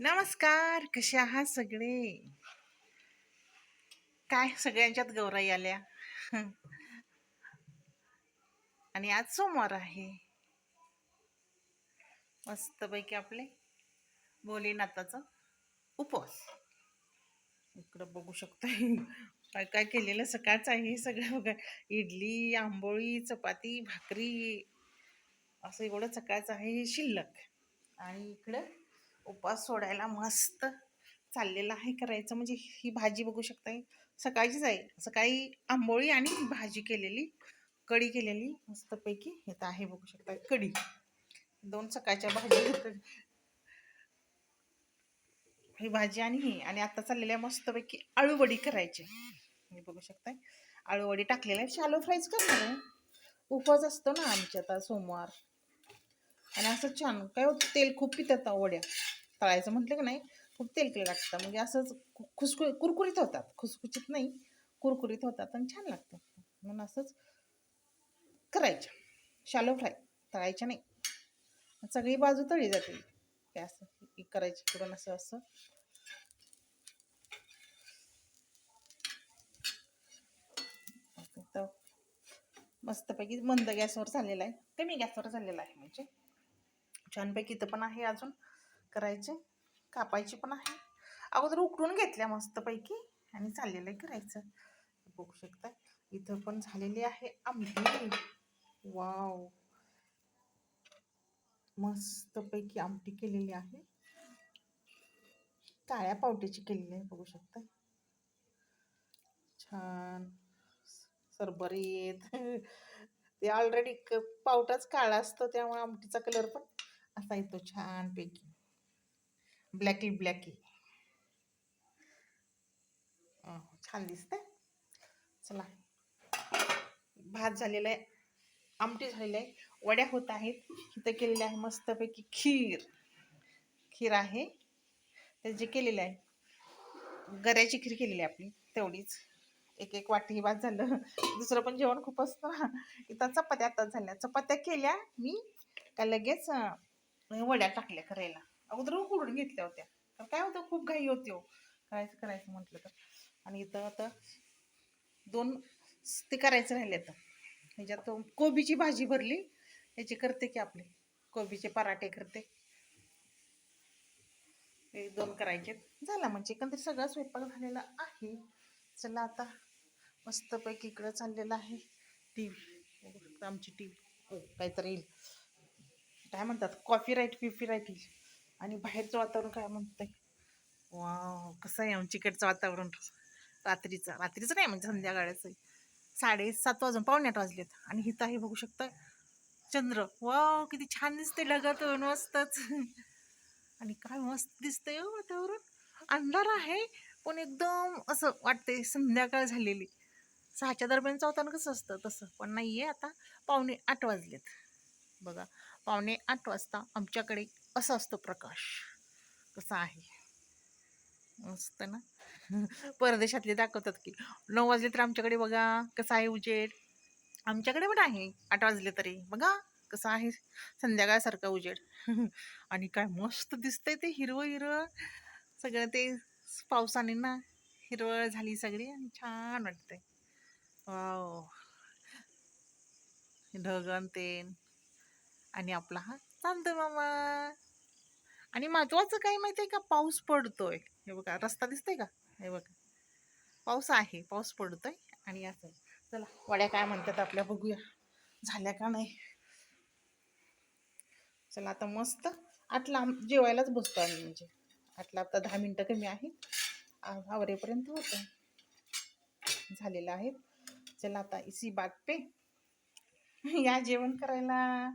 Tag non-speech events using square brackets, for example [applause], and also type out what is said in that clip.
नमस्कार कसे आहात सगळे? काय सगळ्यांच्यात गौराई आल्या? [laughs] आणि आज सोमवार आहे. मस्तपैकी आपले भोलेनाथाचा उपवास. इकडं बघू शकतोय. काय काय केलेलं? सकाळचं आहे सगळं बघा. इडली आंबोळी चपाती भाकरी. असं एवढं सकाळचं आहे शिल्लक. आणि इकडं उपवास सोडायला मस्त चाललेला आहे करायचं. म्हणजे ही भाजी बघू शकता सकाळचीच आहे. सकाळी आंबोळी आणि भाजी केलेली कढी केलेली. मस्तपैकी येत आहे बघू शकता कढी. दोन सकाळच्या भाजी ही भाजी आणि ही. आणि आता चाललेल्या मस्तपैकी आळूवडी करायची. हे बघू शकताय. आळूवडी टाकलेल्या आहे. शालो फ्राईज करणार उपवास असतो ना आमच्या आता सोमवार. आणि असं छान काय होतं तेल खूप पितात वड्या. तळायचं म्हटलं की नाही खूप तेलकट लागतं. म्हणजे असंच खुसखु कुरकुरीत होतात. खुसखुशीत नाही कुरकुरीत होतात आणि छान लागतं म्हणून असंच करायच्या शालो फ्राय तळायच्या नाही. सगळी बाजू तळी जाते. हे असं करायची इकडून असं असं. तर मस्तपैकी मंद गॅसवर झालेला आहे. कमी गॅसवर झालेला आहे म्हणजे. छानपैकी इथं पण आहे अजून करायचे. कापायची पण आहे. अगोदर उकडून घेतल्या मस्तपैकी आणि चाललेलं आहे करायचं. बघू शकता इथं पण झालेली आहे आमटी वाव. मस्तपैकी आमटी केलेली आहे. काळ्या पावट्याची केलेली आहे बघू शकता छान. सरबरीत. [laughs] ते ऑलरेडी पावटाच काळा असतो त्यामुळे आमटीचा कलर पण असा येतो छानपैकी ब्लॅकी ब्लॅकी छान दिसतंय चला भात झालेला आहे. आमटी झालेली आहे. वड्या होत आहेत. इथं केलेल्या आहे मस्तपैकी खीर. खीर आहे. ते जे केलेलं आहे. गऱ्याची खीर केलेली आहे आपली. तेवढीच. एक एक वाटी भात झालं. दुसरं पण जेवण खूप असतं ना. इथं चपात्या आताच झाल्या. चपात्या केल्या मी. का लगेच म्हणजे वड्या टाकल्या करायला. अगोदर उकडून घेतल्या होत्या. तर काय होतं खूप घाई होती हो. करायचं करायचं म्हटलं तर. आणि इथं आता दोन ते करायचं राहिले आता. म्हणजे ह्याच्यात कोबीची भाजी भरली ह्याची करते की आपले. कोबीचे पराठे करते. एक दोन करायचे. झाला म्हणजे एकंदरीत सगळा स्वयंपाक झालेला आहे. चला आता मस्तपैकी इकडं चाललेलं आहे. टी व्ही आमची टी व्ही हो, काहीतरी येईल. काय म्हणतात? कॉफी राईट पिफी राईट येईल. आणि बाहेरचं वातावरण काय म्हणतंय? वा कसं आहे आमच्याकडचं वातावरण? रात्रीचं. रात्रीचं नाही म्हणजे संध्याकाळचं. साडेसात वाजून पावणे आठ वाजलेत. आणि हिथं आहे बघू शकता चंद्र. वा किती छान दिसते ढगात मस्तच. आणि काय मस्त दिसतंय हो वातावरण. अंधार आहे पण एकदम असं वाटतंय संध्याकाळ झालेली. सहाच्या दरम्यानचं होताना कसं असतं? तसं. पण नाही आहे आता. पावणे आठ वाजलेत. बघा पावणे आठ वाजता आमच्याकडे असा असतो प्रकाश. कसा आहे. मस्त ना? [laughs] परदेशातले दाखवतात की नऊ वाजले तर आमच्याकडे बघा कसं आहे उजेड? आमच्याकडे पण आहे आठ वाजले तरी. बघा कसं आहे संध्याकाळसारखा उजेड. [laughs] आणि काय मस्त दिसतंय ते हिरवं हिरवं. सगळं ते पावसाने ना हिरवळ झाली सगळी आणि छान वाटतंय. वाव. ढगन तेन. आणि आपला हा चांद मामा. आणि महत्वाचं काय माहिती आहे का? पाऊस पडतोय. हे बघा रस्ता दिसतोय का? हे बघा. पाऊस आहे पाऊस पडतोय आणि असं. चला वड्या काय म्हणतात आपल्या बघूया. झाल्या का नाही? चला आता मस्त आठला जेवायलाच बसतो आम्ही म्हणजे. आटला आता दहा मिनटं कमी आहे आवरेपर्यंत होतं. झालेलं आहे. चला आता इसी बात पे. या जेवण करायला.